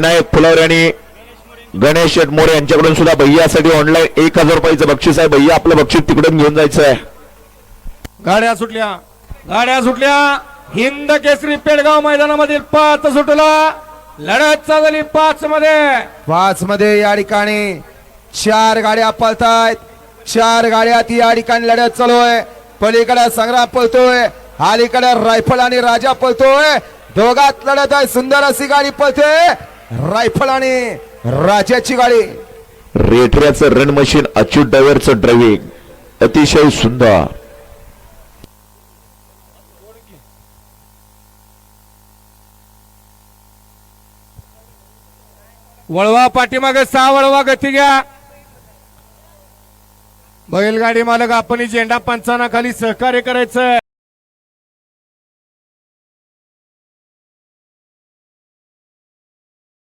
विनायक फुलावरे आणि गणेश मोरे यांच्याकडून सुद्धा भैयासाठी ऑनलाईन एक हजार रुपयाचं बक्षीस आहे. भैया आपलं बक्षीस तिकडून घेऊन जायचं आहे. गाड्या सुटल्या. गाड्या सुटल्या. हिंद केसरी पेडगाव मैदानामधील पाच सुटला. लढत चालली पाच मध्ये पाच मध्ये या ठिकाणी चार गाड्या पळतायत. चार गाड्या ती या ठिकाणी लढत चालू आहे पलीकडे संग्राम पळतोय. अलीकडे रायफल आणि राजा पळतोय. दोघात लढत आहे. सुंदर अशी गाडी पळते. रायफल आणि राजाची गाडी. रेटऱ्याचं रन मशीन अच्युत ड्रायव्हरचं ड्रायव्हिंग अतिशय सुंदर. वळवा पाठीमागे सहा वळवा गती घ्या. बैलगाडी मालक आपण झेंडा पंचाना खाली सहकार्य करायचं